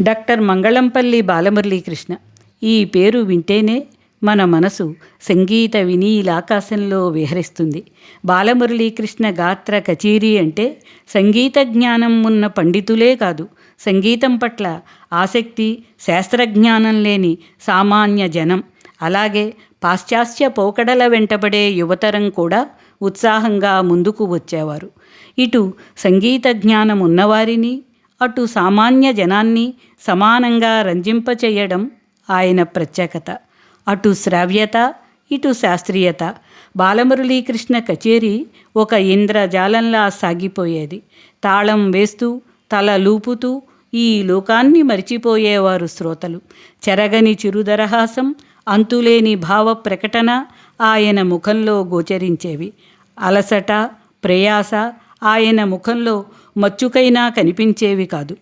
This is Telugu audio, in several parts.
డాక్టర్ మంగళంపల్లి బాలమురళీకృష్ణ. ఈ పేరు వింటేనే మన మనసు సంగీత వినీలాకాశంలో విహరిస్తుంది. బాలమురళీకృష్ణ గాత్ర కచేరీ అంటే సంగీత జ్ఞానం ఉన్న పండితులే కాదు సంగీతం పట్ల ఆసక్తి శాస్త్రజ్ఞానం లేని సామాన్య జనం అలాగే పాశ్చాత్య పోకడల వెంటబడే యువతరం కూడా ఉత్సాహంగా ముందుకు వచ్చేవారు. ఇటు సంగీత జ్ఞానం ఉన్నవారిని అటు సామాన్య జనాన్ని సమానంగా రంజింపచేయడం ఆయన ప్రత్యేకత. అటు శ్రావ్యత ఇటు శాస్త్రీయత. బాలమురళీకృష్ణ కచేరీ ఒక ఇంద్రజాలంలా సాగిపోయేది. తాళం వేస్తూ తల లూపుతూ ఈ లోకాన్ని మరిచిపోయేవారు శ్రోతలు. చెరగని చిరుదరహాసం అంతులేని భావ ప్రకటన ఆయన ముఖంలో గోచరించేవి. అలసట ప్రయాస ఆయన ముఖంలో మచ్చుకైనా కనిపించేవి కాదు.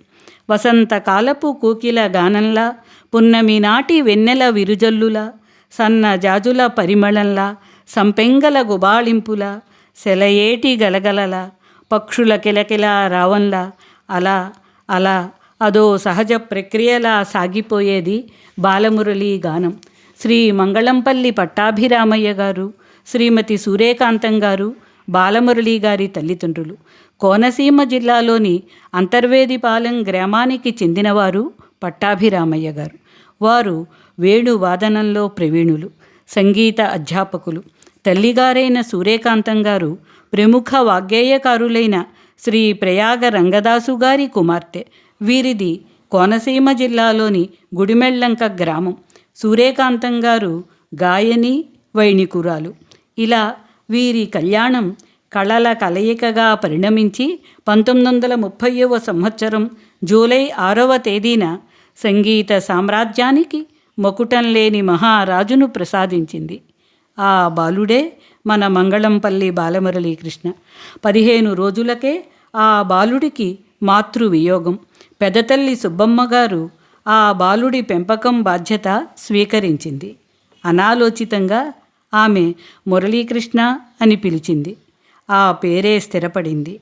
వసంతకాలపు కూకిల గానంలా పున్నమి నాటి వెన్నెల విరుజల్లులా సన్న జాజుల పరిమళంలా సంపెంగల గుబాళింపుల సెలయేటి గలగలల పక్షుల కిలకిల రావంలా అలా అలా అదో సహజ ప్రక్రియలా సాగిపోయేది బాలమురళి గానం. శ్రీ మంగళంపల్లి పట్టాభిరామయ్య గారు శ్రీమతి సూర్యకాంతం గారు బాలమురళి గారి తల్లిదండ్రులు. కోనసీమ జిల్లాలోని అంతర్వేదిపాలెం గ్రామానికి చెందినవారు పట్టాభిరామయ్య గారు. వారు వేణువాదనంలో ప్రవీణులు సంగీత అధ్యాపకులు. తల్లిగారైన సూర్యకాంతం గారు ప్రముఖ వాగ్గేయకారులైన శ్రీ ప్రయాగ రంగదాసు గారి కుమార్తె. వీరిది కోనసీమ జిల్లాలోని గుడిమెళ్ళంక గ్రామం. సూర్యకాంతం గారు గాయని వైణికురాలు. ఇలా వీరి కళ్యాణం కళల కలయికగా పరిణమించి పంతొమ్మిది వందల ముప్పైవ సంవత్సరం జూలై ఆరవ తేదీన సంగీత సామ్రాజ్యానికి మకుటం లేని మహారాజును ప్రసాదించింది. ఆ బాలుడే మన మంగళంపల్లి బాలమురళీకృష్ణ. పదిహేను రోజులకే ఆ బాలుడికి మాతృవియోగం. పెదతల్లి సుబ్బమ్మ గారు ఆ బాలుడి పెంపకం బాధ్యత స్వీకరించింది. అనాలోచితంగా ఆమె మురళీకృష్ణ అని పిలిచింది. ఆ పేరే స్థిరపడింది.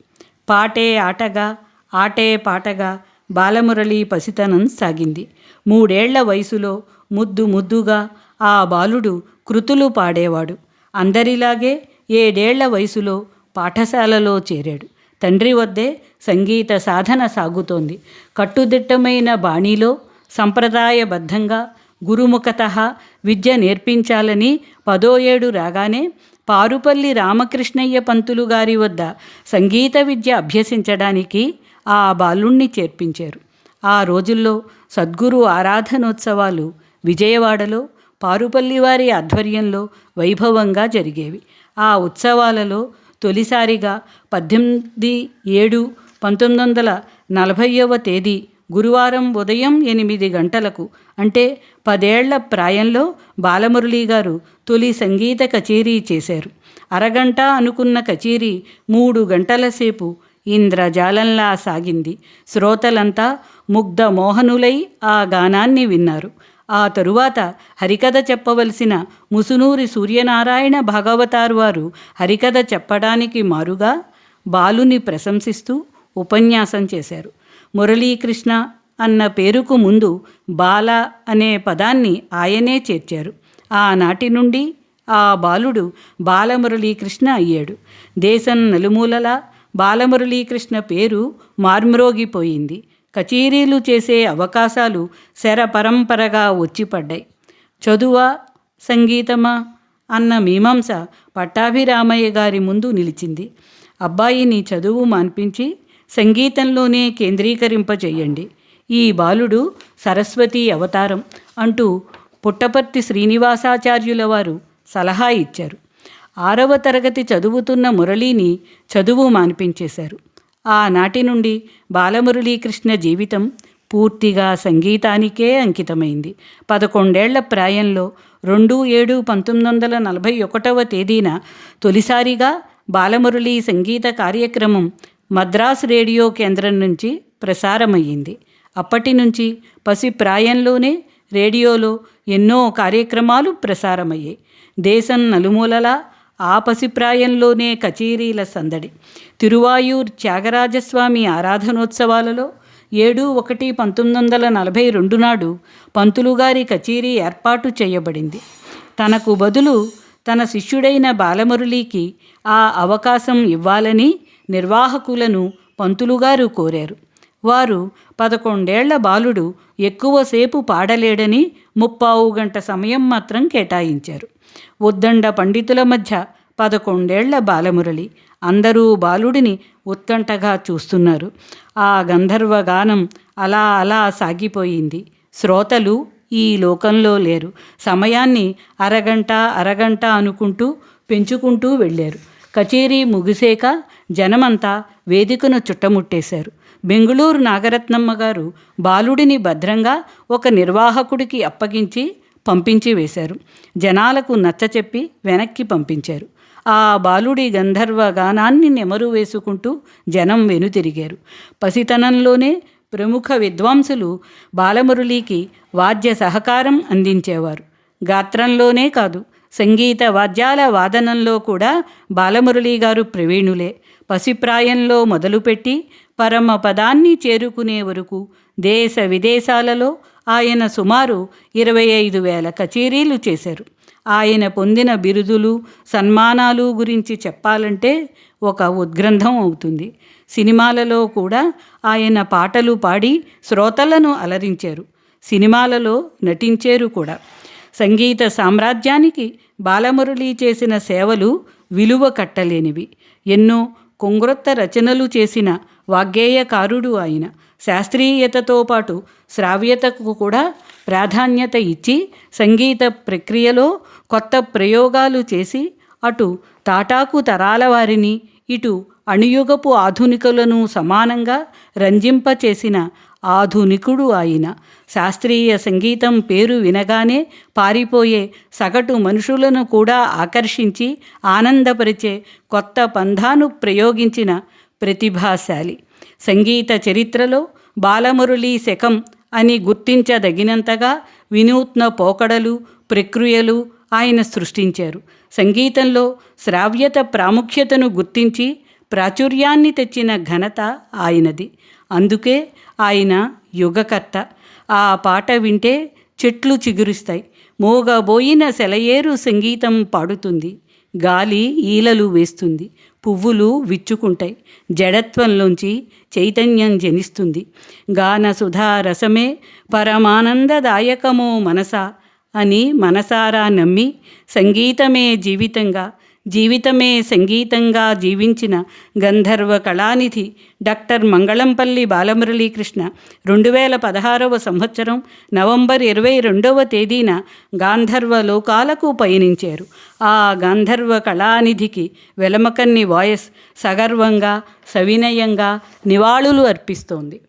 పాటే ఆటగా ఆటే పాటగా బాలమురళి పసితనం సాగింది. మూడేళ్ళ వయసులో ముద్దు ముద్దుగా ఆ బాలుడు కృతులు పాడేవాడు. అందరిలాగే ఏడేళ్ళ వయసులో పాఠశాలలో చేరాడు. తండ్రి వద్దే సంగీత సాధన సాగుతోంది. కట్టుదిట్టమైన బాణీలో సంప్రదాయబద్ధంగా గురుముఖత విద్య నేర్పించాలని పదో ఏడు రాగానే పారుపల్లి రామకృష్ణయ్య పంతులు గారి వద్ద సంగీత విద్య అభ్యసించడానికి ఆ బాలుణ్ణి చేర్పించారు. ఆ రోజుల్లో సద్గురు ఆరాధనోత్సవాలు విజయవాడలో పారుపల్లి వారి ఆధ్వర్యంలో వైభవంగా జరిగేవి. ఆ ఉత్సవాలలో తొలిసారిగా పద్దెనిమిది ఏడు పంతొమ్మిది వందల నలభైవ తేదీ గురువారం ఉదయం ఎనిమిది గంటలకు అంటే పదేళ్ళ ప్రాయంలో బాలమురళి గారు తొలి సంగీత కచేరీ చేశారు. అరగంట అనుకున్న కచేరీ మూడు గంటల సేపు ఇంద్రజాలంలా సాగింది. శ్రోతలంతా ముగ్ధ మోహనులై ఆ గానాన్ని విన్నారు. ఆ తరువాత హరికథ చెప్పవలసిన ముసునూరి సూర్యనారాయణ భాగవతారు వారు హరికథ చెప్పడానికి మారుగా బాలుని ప్రశంసిస్తూ ఉపన్యాసం చేశారు. మురళీకృష్ణ అన్న పేరుకు ముందు బాల అనే పదాన్ని ఆయనే చేర్చారు. ఆనాటి నుండి ఆ బాలుడు బాలమురళీకృష్ణ అయ్యాడు. దేశం నలుమూలలా బాలమురళీకృష్ణ పేరు మార్మ్రోగిపోయింది. కచేరీలు చేసే అవకాశాలు శర పరంపరగా వచ్చిపడ్డాయి. చదువా సంగీతమా అన్న మీమాంస పట్టాభిరామయ్య గారి ముందు నిలిచింది. అబ్బాయిని చదువు మాన్పించి సంగీతంలోనే కేంద్రీకరింపజేయండి. ఈ బాలుడు సరస్వతి అవతారం అంటూ పుట్టపర్తి శ్రీనివాసాచార్యుల వారు సలహా ఇచ్చారు. ఆరవ తరగతి చదువుతున్న మురళీని చదువు మాన్పించేశారు. ఆనాటి నుండి బాలమురళీకృష్ణ జీవితం పూర్తిగా సంగీతానికే అంకితమైంది. పదకొండేళ్ళ ప్రాయంలో రెండు ఏడు పంతొమ్మిది వందల నలభై ఒకటవ తేదీన తొలిసారిగా బాలమురళీ సంగీత కార్యక్రమం మద్రాస్ రేడియో కేంద్రం నుంచి ప్రసారమయ్యింది. అప్పటి నుంచి పసి ప్రాయంలోనే రేడియోలో ఎన్నో కార్యక్రమాలు ప్రసారమయ్యాయి. దేశం నలుమూలలా ఆ పసిప్రాయంలోనే కచేరీల సందడి. తిరువాయూర్ త్యాగరాజస్వామి ఆరాధనోత్సవాలలో ఏడు ఒకటి పంతొమ్మిది వందల నలభై రెండు నాడు పంతులుగారి కచేరీ ఏర్పాటు చేయబడింది. తనకు బదులు తన శిష్యుడైన బాలమురళికి ఆ అవకాశం ఇవ్వాలని నిర్వాహకులను పంతులుగారు కోరారు. వారు పదకొండేళ్ళ బాలుడు ఎక్కువసేపు పాడలేడని ముప్పావు గంట సమయం మాత్రం కేటాయించారు. ఉద్దండ పండితుల మధ్య పదకొండేళ్ళ బాలమురళి అందరూ బాలుడిని ఉత్కంఠగా చూస్తున్నారు. ఆ గంధర్వ గానం అలా అలా సాగిపోయింది. శ్రోతలు ఈ లోకంలో లేరు. సమయాన్ని అరగంట అరగంట అనుకుంటూ పెంచుకుంటూ వెళ్ళారు. కచేరీ ముగిసేక జనమంతా వేదికను చుట్టముట్టేశారు. బెంగుళూరు నాగరత్నమ్మ గారు బాలుడిని భద్రంగా ఒక నిర్వాహకుడికి అప్పగించి పంపించి వేశారు. జనాలకు నచ్చచెప్పి వెనక్కి పంపించారు. ఆ బాలుడి గంధర్వ గానాన్ని నెమరు వేసుకుంటూ జనం వెనుతిరిగారు. పసితనంలోనే ప్రముఖ విద్వాంసులు బాలమురళికి వాద్య సహకారం అందించేవారు. గాత్రంలోనే కాదు సంగీత వాద్యాల వాదనంలో కూడా బాలమురళి గారు ప్రవీణులే. పసిప్రాయంలో మొదలుపెట్టి పరమ పదాన్ని చేరుకునే వరకు దేశ విదేశాలలో ఆయన సుమారు ఇరవై ఐదు వేల కచేరీలు చేశారు. ఆయన పొందిన బిరుదులు సన్మానాలు గురించి చెప్పాలంటే ఒక ఉద్గ్రంథం అవుతుంది. సినిమాలలో కూడా ఆయన పాటలు పాడి శ్రోతలను అలరించారు. సినిమాలలో నటించారు కూడా. సంగీత సామ్రాజ్యానికి బాలమురళి చేసిన సేవలు విలువ కట్టలేనివి. ఎన్నో కొంగ్రొత్త రచనలు చేసిన వాగ్గేయకారుడు ఆయన. శాస్త్రీయతతో పాటు శ్రావ్యతకు కూడా ప్రాధాన్యత ఇచ్చి సంగీత ప్రక్రియలో కొత్త ప్రయోగాలు చేసి అటు తాటాకు తరాల వారిని ఇటు అణుయుగపు ఆధునికులను సమానంగా రంజింపచేసిన ఆధునికుడు ఆయన. శాస్త్రీయ సంగీతం పేరు వినగానే పారిపోయే సగటు మనుషులను కూడా ఆకర్షించి ఆనందపరిచే కొత్త పంధాను ప్రయోగించిన ప్రతిభాశాలి. సంగీత చరిత్రలో బాలమురళి శకం అని గుర్తించదగినంతగా వినూత్న పోకడలు ప్రక్రియలు ఆయన సృష్టించారు. సంగీతంలో శ్రావ్యత ప్రాముఖ్యతను గుర్తించి ప్రాచుర్యాన్ని తెచ్చిన ఘనత ఆయనది. అందుకే ఆయన యుగకర్త. ఆ పాట వింటే చెట్లు చిగురిస్తాయి. మోగబోయిన సెలయేరు సంగీతం పాడుతుంది. గాలి ఈలలు వేస్తుంది. పువ్వులు విచ్చుకుంటాయి. జడత్వంలోంచి చైతన్యం జనిస్తుంది. గాన సుధా రసమే పరమానందదాయకమో మనస అని మనసారా నమ్మి సంగీతమే జీవితంగా జీవితమే సంగీతంగా జీవించిన గంధర్వ కళానిధి డాక్టర్ మంగళంపల్లి బాలమురళీకృష్ణ. రెండు వేల పదహారవ సంవత్సరం నవంబర్ ఇరవై రెండవ తేదీన గాంధర్వ లోకాలకు పయనించారు. ఆ గాంధర్వ కళానిధికి వెలమకన్ని వాయస్ సగర్వంగా సవినయంగా నివాళులు అర్పిస్తోంది.